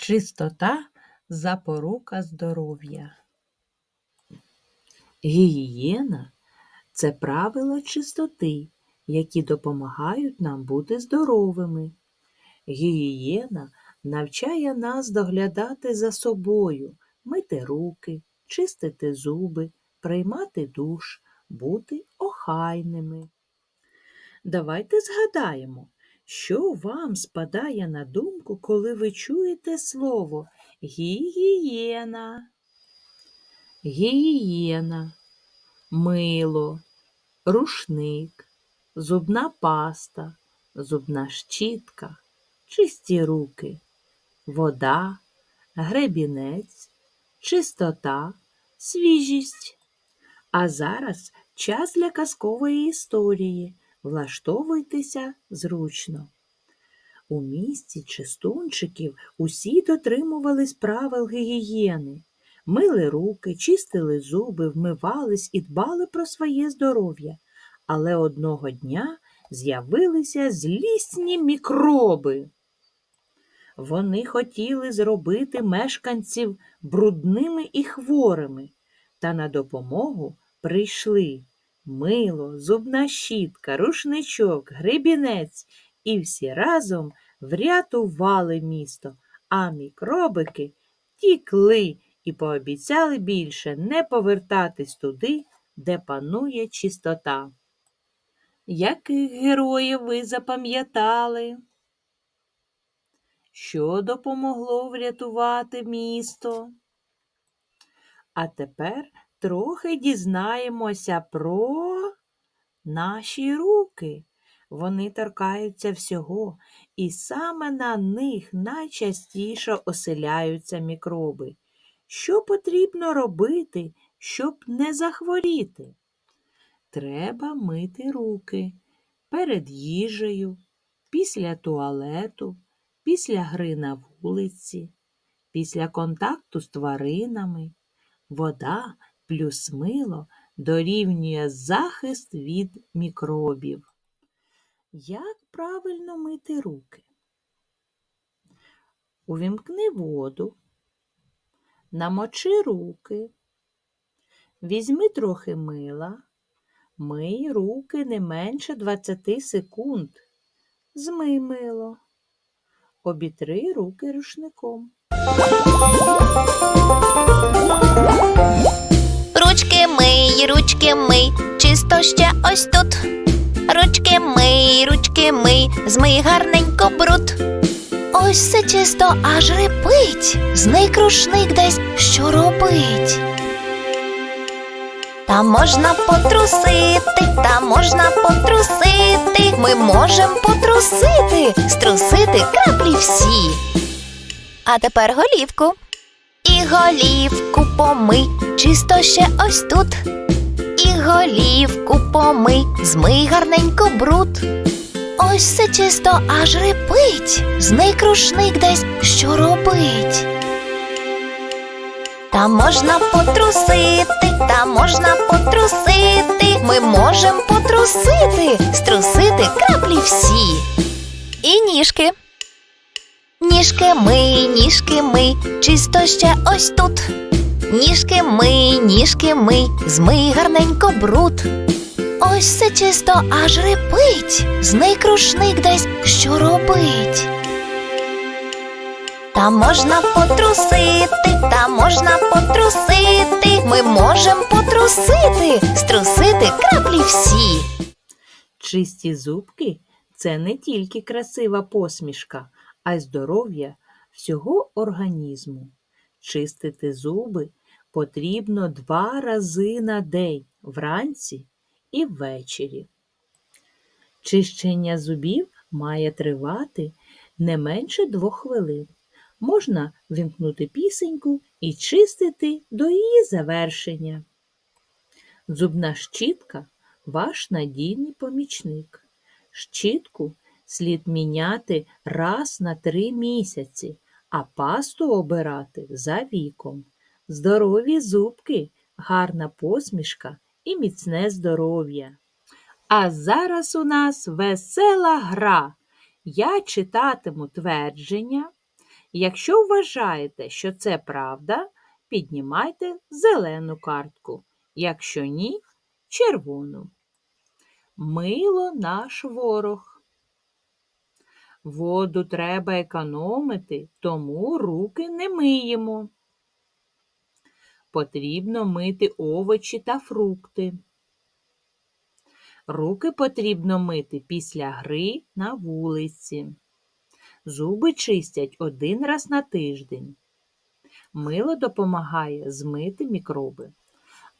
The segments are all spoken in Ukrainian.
Чистота запорука здоров'я. Гігієна це правила чистоти, які допомагають нам бути здоровими. Гігієна навчає нас доглядати за собою, мити руки, чистити зуби, приймати душ, бути охайними. Давайте згадаємо, що вам спадає на думку, коли ви чуєте слово гігієна, гігієна, мило, рушник, зубна паста, зубна щітка, чисті руки, вода, гребінець, чистота, свіжість. А зараз час для казкової історії. Влаштовуйтеся зручно. У місті чистунчиків усі дотримувались правил гігієни, мили руки, чистили зуби, вмивались і дбали про своє здоров'я. Але одного дня з'явилися злісні мікроби. Вони хотіли зробити мешканців брудними і хворими, та на допомогу прийшли мило, зубна щітка, рушничок, гребінець і всі разом врятували місто, а мікробики тікли і пообіцяли більше не повертатись туди, де панує чистота. Яких героїв ви запам'ятали? Що допомогло врятувати місто? А тепер трохи дізнаємося про наші руки. Вони торкаються всього, і саме на них найчастіше оселяються мікроби. Що потрібно робити, щоб не захворіти? Треба мити руки перед їжею, після туалету, після гри на вулиці, після контакту з тваринами. Вода плюс мило дорівнює захист від мікробів. Як правильно мити руки? Увімкни воду, намочи руки, візьми трохи мила, мий руки не менше 20 секунд. Змий мило, обітри руки рушником. Ручки мий, ручки мий, чисто ще ось тут. Ручки мий, ручки мий, змий гарненько бруд. Ось все чисто аж репить, зник рушник десь що робить. Та можна потрусити, та можна потрусити. Ми можем потрусити, струсити краплі всі. А тепер голівку. І голівку помий, чисто ще ось тут. І голівку помий, змий гарненько бруд. Ось все чисто аж репить, зник рушник десь що робить. Та можна потрусити, та можна потрусити. Ми можем потрусити, струсити краплі всі. І ніжки. Ніжки мий, ніжки мий, чисто ще ось тут. Ніжки мий, ніжки мий, змий гарненько бруд. Ось все чисто аж репить, зник рушник десь що робить. Та можна потрусити, та можна потрусити. Ми можем потрусити, струсити краплі всі. Чисті зубки це не тільки красива посмішка, а й здоров'я всього організму. Чистити зуби потрібно два рази на день вранці і ввечері. Чищення зубів має тривати не менше двох хвилин. Можна вімкнути пісеньку і чистити до її завершення. Зубна щітка ваш надійний помічник. Щітку слід міняти раз на три місяці, а пасту обирати за віком. Здорові зубки, гарна посмішка і міцне здоров'я. А зараз у нас весела гра. Я читатиму твердження, Якщо вважаєте, що це правда, піднімайте зелену картку. Якщо ні, червону. Мило наш ворог. Воду треба економити, тому руки не миємо. Потрібно мити овочі та фрукти. Руки потрібно мити після гри на вулиці. Зуби чистять один раз на тиждень. Мило допомагає змити мікроби.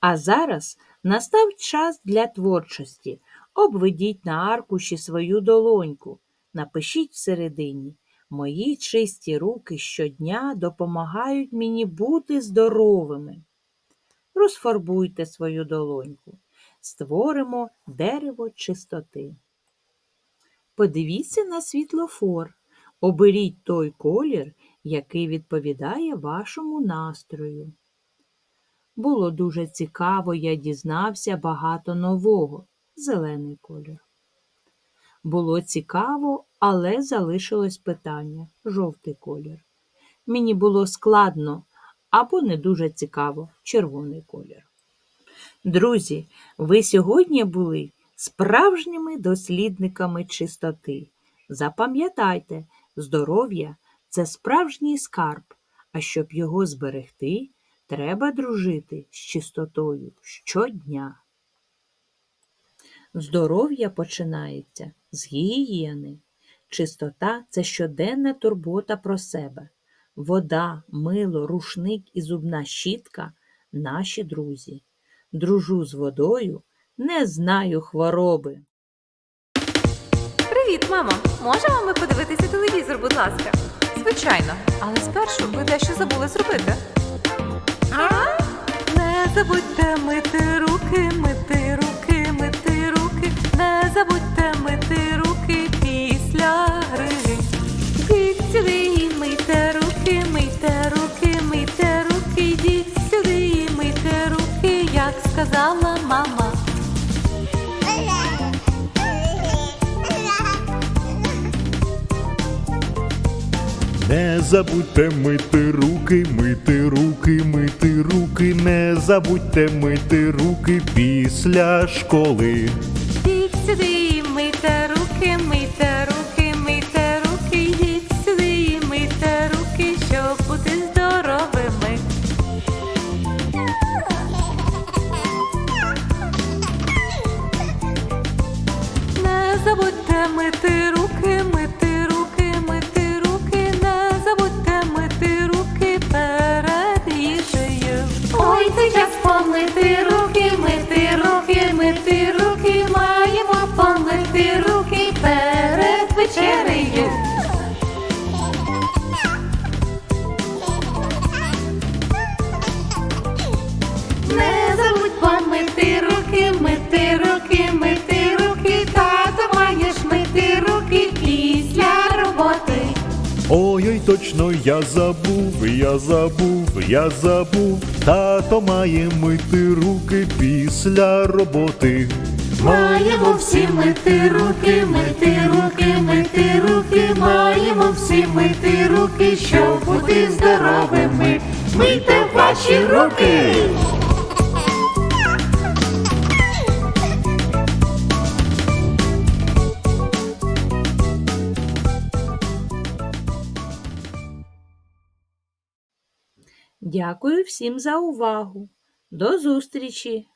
А зараз настав час для творчості. Обведіть на аркуші свою долоньку. Напишіть всередині. Мої чисті руки щодня допомагають мені бути здоровими. Розфарбуйте свою долоньку. Створимо дерево чистоти. Подивіться на світлофор. Оберіть той колір, який відповідає вашому настрою. Було дуже цікаво, я дізнався багато нового. Зелений колір. Було цікаво, але залишилось питання жовтий колір. Мені було складно або не дуже цікаво червоний колір. Друзі, ви сьогодні були справжніми дослідниками чистоти. Запам'ятайте, здоров'я це справжній скарб, а щоб його зберегти, треба дружити з чистотою щодня. Здоров'я починається з гігієни. Чистота це щоденна турбота про себе. Вода, мило, рушник і зубна щітка наші друзі. Дружу з водою, не знаю хвороби. Привіт, мамо! Можемо ми подивитися телевізор, будь ласка? Звичайно, але спершу ви дещо забули зробити. А? Не забудьте мити руки, мити Забудьте мити руки, мити руки, мити руки, не забудьте мити руки після школи. Точно я забув, я забув, я забув. Тато має мити руки після роботи. Маємо всі мити руки, мити руки, мити руки, маємо всі мити руки, щоб бути здоровими. Мийте ваші руки. Дякую всім за увагу. До зустрічі!